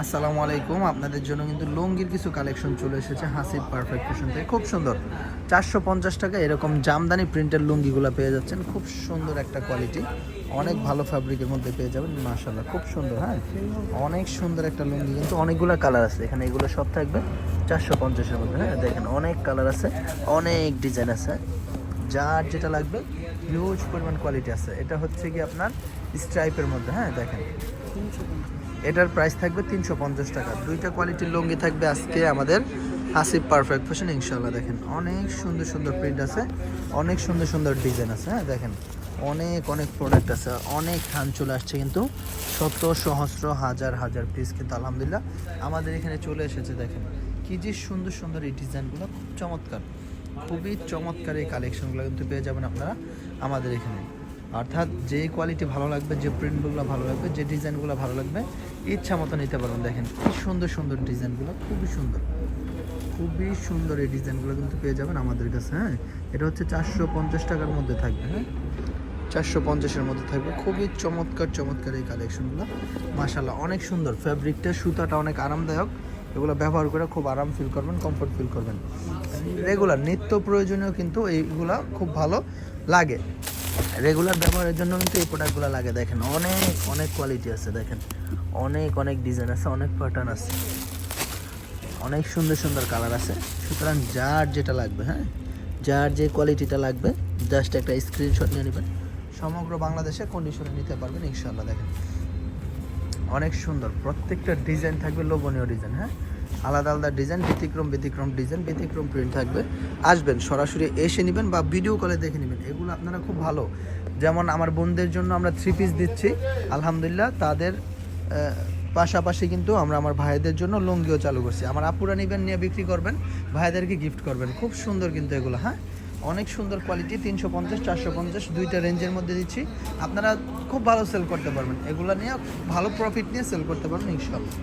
আসসালামু আলাইকুম। আপনাদের জন্য কিন্তু লুঙ্গির কিছু কালেকশন চলে এসেছে হাসিব পারফেক্ট ফ্যাশন থেকে। খুব সুন্দর। চারশো পঞ্চাশ টাকা এরকম জামদানি প্রিন্টের লুঙ্গিগুলো পেয়ে যাচ্ছেন। খুব সুন্দর একটা কোয়ালিটি অনেক ভালো ফ্যাব্রিকের মধ্যে পেয়ে যাবেন মাশাল্লাহ খুব সুন্দর হ্যাঁ? অনেক সুন্দর একটা লুঙ্গি, কিন্তু অনেকগুলো কালার আছে। এখানে এগুলো সব থাকবে চারশো পঞ্চাশের মধ্যে হ্যাঁ? দেখেন, অনেক কালার আছে, অনেক ডিজাইন আছে। যার যেটা লাগবে হিউজ পরিমাণ কোয়ালিটি আছে। এটা হচ্ছে কি আপনার স্ট্রাইপের মধ্যে হ্যাঁ? দেখেন। এটার প্রাইস থাকবে তিনশো পঞ্চাশ টাকা। দুইটা কোয়ালিটির লুঙ্গি থাকবে আজকে আমাদের হাসিব পারফেক্ট ফ্যাশন ইনশাল্লাহ দেখেন। অনেক সুন্দর সুন্দর প্রিন্ট আছে, অনেক সুন্দর সুন্দর ডিজাইন আছে হ্যাঁ দেখেন। অনেক অনেক প্রোডাক্ট আছে, অনেক থান চলে আসছে কিন্তু শত সহস্র হাজার হাজার পিস কিন্তু আলহামদুলিল্লাহ আমাদের এখানে চলে এসেছে, দেখেন। কি যে সুন্দর সুন্দর এই ডিজাইনগুলো খুব চমৎকার। খুবই চমৎকার এই কালেকশনগুলো কিন্তু পেয়ে যাবেন আপনারা আমাদের এখানে। অর্থাৎ যে কোয়ালিটি ভালো লাগবে, যে প্রিন্টগুলো ভালো লাগবে, যে ডিজাইনগুলো ভালো লাগবে ইচ্ছা মতো নিতে পারবেন। দেখেন, কি সুন্দর সুন্দর ডিজাইনগুলো, খুবই সুন্দর। খুবই সুন্দর এই ডিজাইনগুলো কিন্তু পেয়ে যাবেন আমাদের কাছে হ্যাঁ? এটা হচ্ছে চারশো পঞ্চাশ টাকার মধ্যে থাকবে হ্যাঁ? চারশো পঞ্চাশের মধ্যে থাকবে। খুবই চমৎকার চমৎকার এই কালেকশনগুলো। মাশাল্লাহ অনেক সুন্দর। ফ্যাব্রিকটা সুতাটা অনেক আরামদায়ক। এগুলো ব্যবহার করে খুব আরাম ফিল করবেন কমফোর্ট ফিল করবেন। রেগুলার নিত্য প্রয়োজনীয় কিন্তু এইগুলা খুব ভালো লাগে। রেগুলার ব্যবহারের জন্য কিন্তু এই প্রোডাক্টগুলো লাগে। দেখেন, অনেক অনেক কোয়ালিটি আছে, দেখেন। অনেক অনেক ডিজাইন আছে, অনেক প্যাটার্ন আছে। অনেক সুন্দর সুন্দর কালার আছে। সুতরাং যার যেটা লাগবে হ্যাঁ? যার যে কোয়ালিটিটা লাগবে জাস্ট একটা স্ক্রিনশট নিয়ে নেবেন। সমগ্র বাংলাদেশে কন্ডিশনে নিতে পারবেন ইনশাল্লাহ দেখেন। অনেক সুন্দর। প্রত্যেকটা ডিজাইন থাকবে লোভনীয় ডিজাইন হ্যাঁ? আলাদা আলাদা ডিজাইন ব্যতিক্রম ব্যতিক্রম ডিজাইন ব্যতিক্রম প্রিন্ট থাকবে। আসবেন, সরাসরি এসে নেবেন বা ভিডিও কলে দেখে নেবেন। এগুলো আপনারা খুব ভালো। যেমন আমার বোনদের জন্য আমরা থ্রি পিস দিচ্ছি। আলহামদুলিল্লাহ, তাদের পাশাপাশি কিন্তু আমরা আমার ভাইদের জন্য লুঙ্গিও চালু করছি। আমার আপুরা নেবেন, নিয়ে বিক্রি করবেন। ভাইদেরকে গিফট করবেন। খুব সুন্দর কিন্তু এগুলো হ্যাঁ? অনেক সুন্দর কোয়ালিটি তিনশো পঞ্চাশ, চারশো পঞ্চাশ, দুইটা রেঞ্জের মধ্যে দিচ্ছি। আপনারা খুব ভালো সেল করতে পারবেন। এগুলো নিয়ে ভালো প্রফিট নিয়ে সেল করতে পারবেন ইনশাল্লাহ